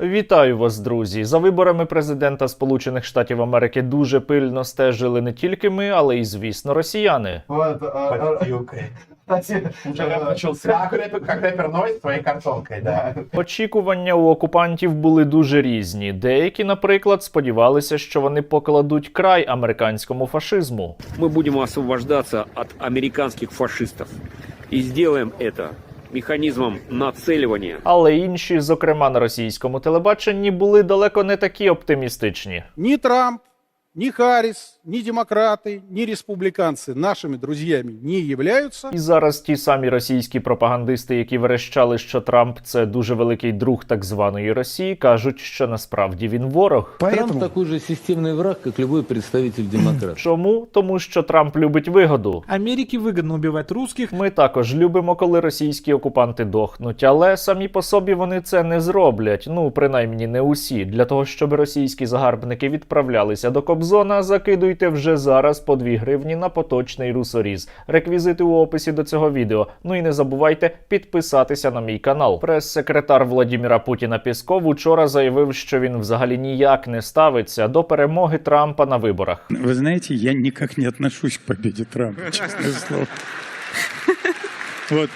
Вітаю вас, друзі! За виборами президента Сполучених Штатів Америки дуже пильно стежили не тільки ми, але й, звісно, росіяни. Вот, а, а, Подпилкой. кстати, Уже э, начался. Как рэпер, как рэпер Нойз своей картонкой, да. Очікування у окупантів були дуже різні. Деякі, наприклад, сподівалися, що вони покладуть край американському фашизму. мы будем освобождаться от американских фашистов. И сделаем это механизмом нацеливания Але інші, зокрема на російському телебаченні, були далеко не такі оптимістичні. Ні, Трамп, ни Харрис, ни демократы, ни республиканцы нашими друзьями не являются. І зараз ті самі російські пропагандисти, які верещали, що Трамп це дуже великий друг так званої Росії, кажуть, що насправді він ворог. Трамп такой же системный враг, как любой представитель демократов. Чому? Тому що Трамп любить вигоду. Америке выгодно убивать русских, Ми також любимо, коли російські окупанти дохнуть, але самі по собі вони це не зроблять. Ну принаймні не усі. Для того щоб російські загарбники відправлялися до Кобзона, закидуйте вже зараз по 2 гривні на поточний русоріз. Реквізити у описі до цього відео. Ну і не забувайте підписатися на мій канал. Прес-секретар Владіміра Путіна Пісков учора заявив, що він взагалі ніяк не ставиться до перемоги Трампа на виборах. Вы знаете, я никак не отношусь к победе Трампа, честное слово. Вот.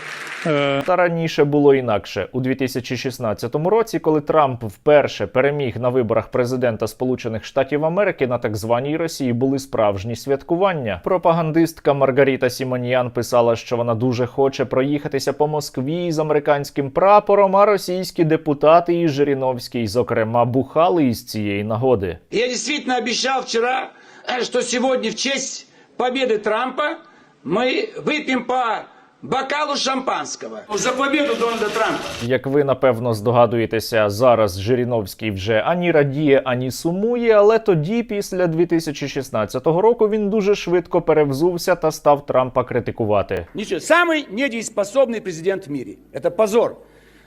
э, Та раніше було інакше у 2016 році, коли Трамп вперше переміг на виборах президента Сполучених Штатів Америки на так званій Росії були справжні святкування. Пропагандистка Маргаріта Сімоніян писала, що вона дуже хоче проїхатися по Москві з американським прапором. А російські депутати і Жириновський, зокрема, бухали із цієї нагоди. Я действительно обещал вчера, э, что сегодня в честь победы Трампа мы выпьем по бокалу шампанского. За победу Дональда Трампа. Як ви напевно здогадуєтеся, зараз Жириновський вже ані радіє, ані сумує, але тоді, після 2016 року, він дуже швидко перевзувся та став Трампа критикувати. Ничего, самый недееспособный президент в мире. Это позор.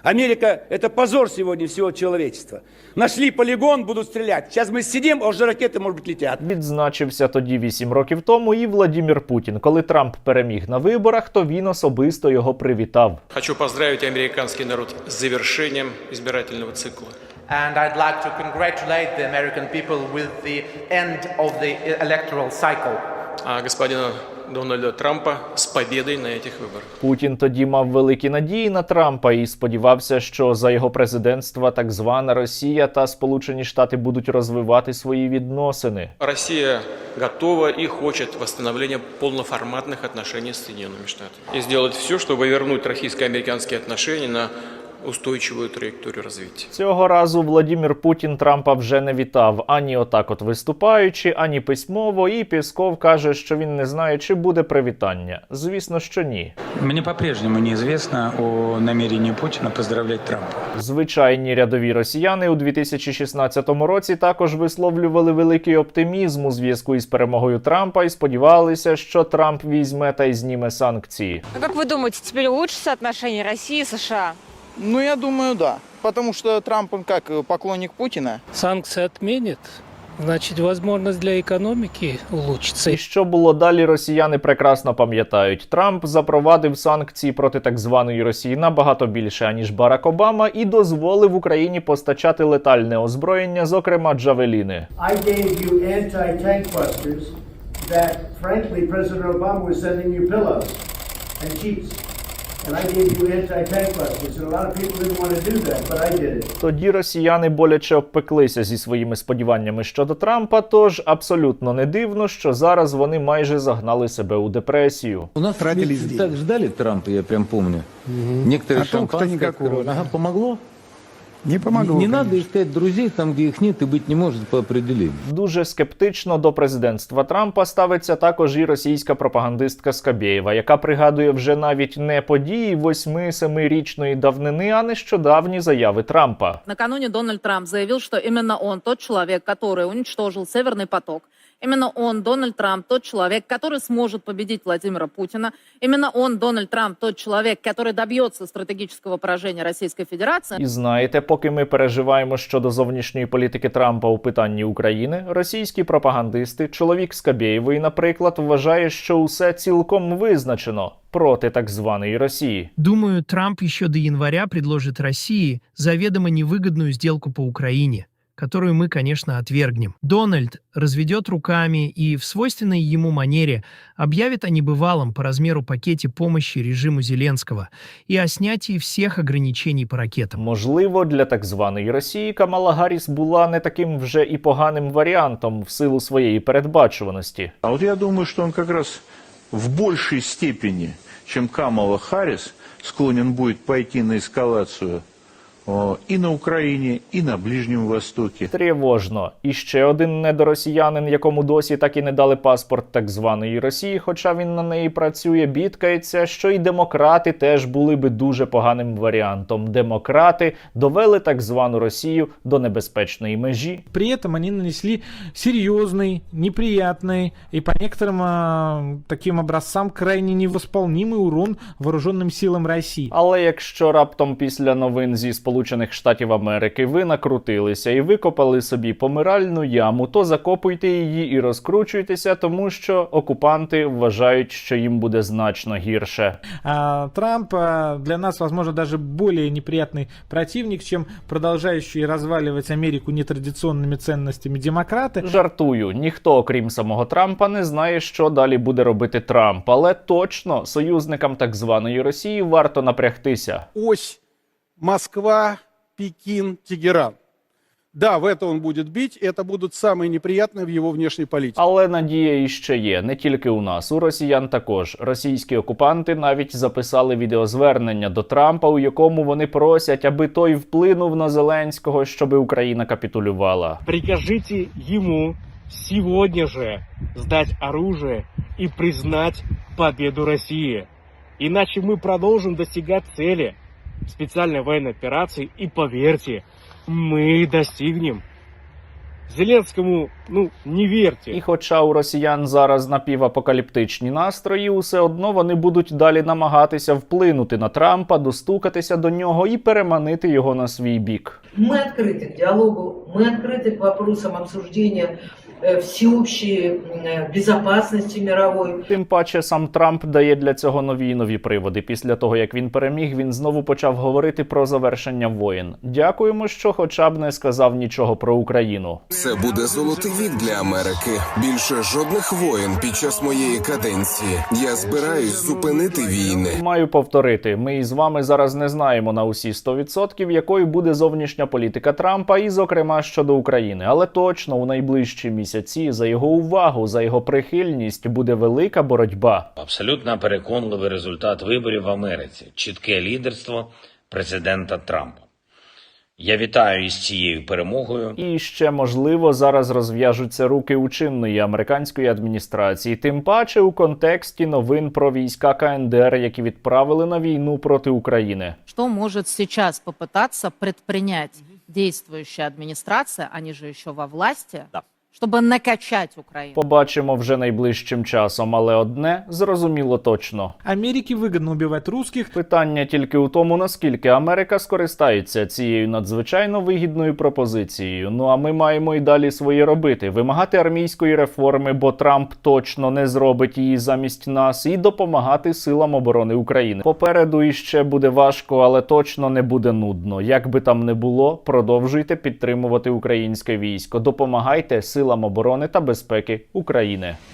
Америка – это позор сегодня всего человечества. Нашли полигон, будут стрелять. Сейчас мы сидим, а уже ракеты, может быть, летят. Відзначився тоді 8 років тому і Владімір Путін. Коли Трамп переміг на виборах, то він особисто його привітав. Хочу поздравить американский народ с завершением избирательного цикла. And I'd like to congratulate the American people with the end of the electoral cycle. А господина Дональда Трампа с победой на этих выборах. Путін тоді мав великі надії на Трампа і сподівався, що за його президентства так звана Росія та Сполучені Штати будуть розвивати свої відносини. Россия готова и хочет восстановления полноформатных отношений с Соединенными Штатами. И сделать все, чтобы вернуть российско-американские отношения на устойчивую траекторию развития. Цього разу Владімір Путін Трампа вже не вітав ані отак, от виступаючи, ані письмово. І Пісков каже, що він не знає, чи буде привітання. Звісно, що ні. Мне по-прежнему неизвестно о намерении Путина поздравлять Трампа. Звичайні рядові росіяни у 2016 році також висловлювали великий оптимізм у зв'язку із перемогою Трампа і сподівалися, що Трамп візьме та й зніме санкції. А как вы думаете, теперь улучшатся отношения России и США? Ну, я думаю, да. Потому что Трамп, он как поклонник Путина. санкции отменит, значит, возможность для экономики улучшится. І що було далі, росіяни прекрасно пам'ятають. Трамп запровадив санкції проти так званої Росії набагато більше аніж Барак Обама, і дозволив Україні постачати летальне озброєння, зокрема джавеліни. I gave you anti-tank busters that, frankly, President Obama was sending you pillows and sheets. Тоді росіяни боляче обпеклися зі своїми сподіваннями щодо Трампа. Тож абсолютно не дивно, що зараз вони майже загнали себе у депресію. У нас так ждали Трампа, я прям помню. Угу. Некоторі да. Ага, помогло? Не помогло. не надо искать друзей там, где их нет и быть не может по определению. Дуже скептично до президентства Трампа ставиться також і російська пропагандистка Скабєєва, яка пригадує вже навіть не події 8-7-річної давнини, а нещодавні заяви Трампа. Накануне Дональд Трамп заявил, что именно он тот человек, который уничтожил Северный поток Именно он, Дональд Трамп, тот человек, который сможет победить Владимира Путина. Именно он, Дональд Трамп, тот человек, который добьется стратегического поражения Российской Федерации. І знаєте, поки ми переживаємо щодо зовнішньої політики Трампа у питанні України, російські пропагандисти, чоловік Скабєєвої, наприклад, вважає, що усе цілком визначено проти так званої Росії. Думаю, Трамп еще до января предложит России заведомо невыгодную сделку по Украине, которую мы, конечно, отвергнем. Дональд разведет руками и в свойственной ему манере объявит о небывалом по размеру пакете помощи режиму Зеленского и о снятии всех ограничений по ракетам. Можливо, для так званої Росії Камала Гарріс була не таким вже і поганим варіантом в силу своєї передбачуваності. А вот я думаю, что он как раз в большей степени, чем Камала Харрис, склонен будет пойти на эскалацию о, и на Украине, и на Ближнем Востоке. Тривожно. І ще один недоросіянин, якому досі так і не дали паспорт так званої Росії, хоча він на неї працює, бідкається, що й демократи теж були би дуже поганим варіантом. Демократи довели так звану Росію до небезпечної межі. При этом они нанесли серьезный, неприятный и по некоторым а, таким образцам крайне невосполнимый урон вооруженным силам России. Але якщо раптом після новин зі Сполучених Штатів Америки ви накрутилися і викопали собі помиральну яму, то закопуйте її і розкручуйтеся, тому що окупанти вважають, що їм буде значно гірше. А, Трамп а, для нас, возможно, даже более неприятный противник, чем продолжающие разваливать Америку нетрадиционными ценностями демократы. Жартую, ніхто, окрім самого Трампа, не знає, що далі буде робити Трамп, але точно союзникам так званої Росії варто напрягтися. Ось Москва, Пекин, Тегеран. Да, в это он будет бить, это будут самые неприятные в его внешней политике. Але надія іще є не тільки у нас, у росіян також. Російські окупанти навіть записали відеозвернення до Трампа, у якому вони просять, аби той вплинув на Зеленського, щоб Україна капітулювала. Прикажите ему сегодня же сдать оружие и признать победу России. Иначе мы продолжим достигать цели специальной военной операции и поверьте, мы достигнем. Зеленскому, ну, не верьте. І хоча у росіян зараз напівапокаліптичні настрої, усе одно вони будуть далі намагатися вплинути на Трампа, достукатися до нього і переманити його на свій бік. Мы открыты к диалогу, мы открыты к вопросам обсуждения э, всеобщей э, безопасности мировой. Тим паче сам Трамп дає для цього нові й нові приводи. Після того як він переміг, він знову почав говорити про завершення воєн. Дякуємо, що хоча б не сказав нічого про Україну. Це буде золотий вік для Америки. Більше жодних воєн під час моєї каденції. Я збираюсь зупинити війни. Маю повторити, ми із вами зараз не знаємо на усі 100%, якою буде зовнішня політика Трампа, і зокрема щодо України. Але точно у найближчі місяці за його увагу, за його прихильність буде велика боротьба. Абсолютно переконливий результат виборів в Америці, чітке лідерство президента Трампа. Я вітаю із цією перемогою. І ще можливо зараз розв'яжуться руки у чинної американської адміністрації, тим паче у контексті новин про війська КНДР, які відправили на війну проти України. Что может сейчас попытаться предпринять действующая администрация, они же еще во власти, чтобы накачать Украину? Побачимо вже найближчим часом, але одне зрозуміло точно. Америке выгодно убивать русских. Питання тільки у тому, наскільки Америка скористається цією надзвичайно вигідною пропозицією. Ну а ми маємо і далі своє робити: вимагати армійської реформи, бо Трамп точно не зробить її замість нас, і допомагати силам оборони України. Попереду іще буде важко, але точно не буде нудно. Як би там не було, продовжуйте підтримувати українське військо, допомагайте силам оборони та безпеки України.